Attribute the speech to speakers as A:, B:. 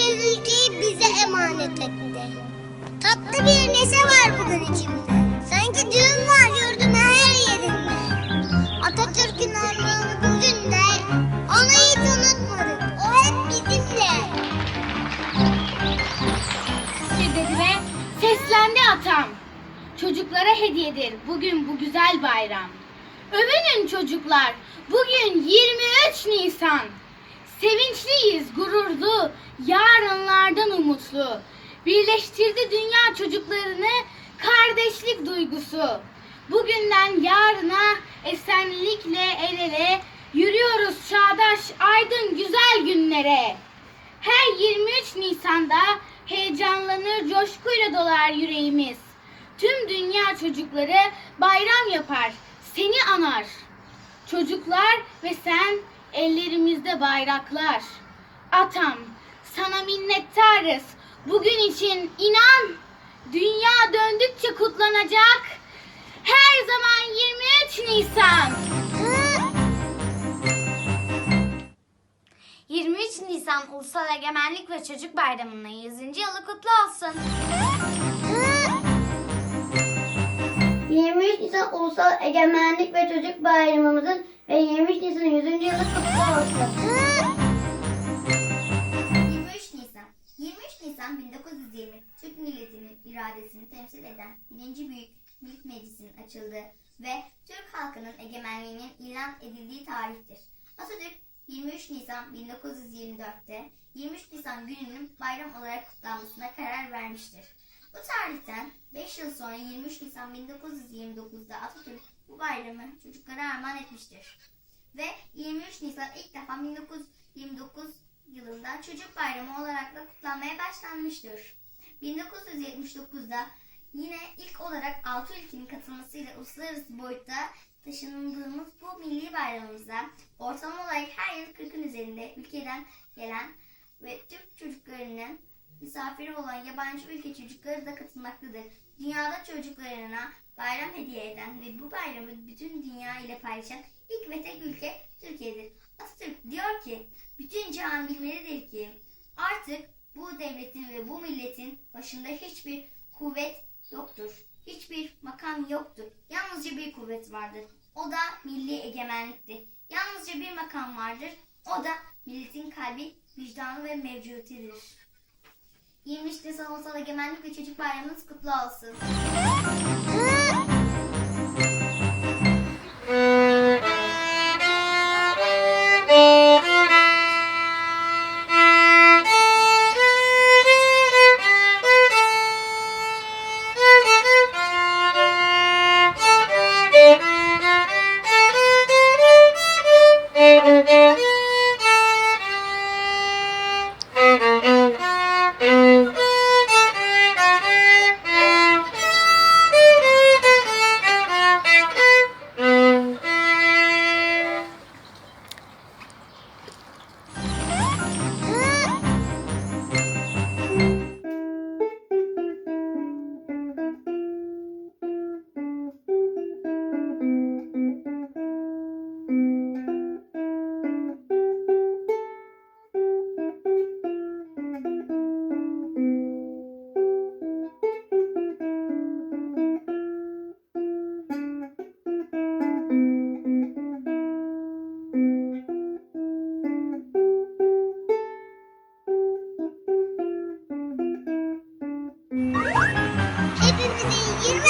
A: güzel bize emanet etti. Tatlı bir neşe var bugün içimde. Sanki düğün var yurdun her yerinde. Atatürk'ün armağanı bugün de. Onu hiç unutmadık. O hep bizimle.
B: dedi ve seslendi atam. Çocuklara hediyedir bugün bu güzel bayram. Övünün çocuklar, bugün 23 Nisan. Sevinçliyiz, gururlu, yarınlardan umutlu. Birleştirdi dünya çocuklarını kardeşlik duygusu. Bugünden yarına esenlikle el ele yürüyoruz çağdaş aydın güzel günlere. Her 23 Nisan'da heyecanlanır, coşkuyla dolar yüreğimiz. Tüm dünya çocukları bayram yapar, seni anar. Çocuklar ve sen ellerimizde bayraklar. Atam, sana minnettarız. Bugün için inan, dünya döndükçe kutlanacak. Her zaman 23 Nisan.
C: 23 Nisan Ulusal Egemenlik ve Çocuk Bayramı'nın 100. yılı kutlu olsun.
D: 23 Nisan Ulusal Egemenlik ve Çocuk Bayramımızın ve 23 Nisan 100. yılı kutlu olsun.
E: 23 Nisan 23 Nisan 1920 Türk milletinin iradesini temsil eden 1. Büyük Millet Meclisi'nin açıldığı ve Türk halkının egemenliğinin ilan edildiği tarihtir. Atatürk 23 Nisan 1924'te 23 Nisan gününün bayram olarak kutlanmasına karar vermiştir. Bu tarihten 5 yıl sonra 23 Nisan 1929'da Atatürk bu bayramı çocuklara armağan etmiştir. Ve 23 Nisan ilk defa 1929 yılında Çocuk Bayramı olarak da kutlanmaya başlanmıştır. 1979'da yine ilk olarak 6 ülkenin katılmasıyla uluslararası boyutta taşındığımız bu milli bayramımıza ortalama olarak her yıl 40'ın üzerinde ülkeden gelen ve Türk çocuklarının misafiri olan yabancı ülke çocukları da katılmaktadır. Dünyada çocuklarına bayram hediye eden ve bu bayramı bütün dünya ile paylaşan ve tek ülke Türkiye'dir. Atatürk diyor ki, bütün cihan bilmelidir ki artık bu devletin ve bu milletin başında hiçbir kuvvet yoktur. Hiçbir makam yoktur. Yalnızca bir kuvvet vardır. O da milli egemenliktir. Yalnızca bir makam vardır. O da milletin kalbi, vicdanı ve mevcutidir. 23 Nisan Ulusal Egemenlik ve Çocuk Bayramınız kutlu olsun.
A: Hepimizin 23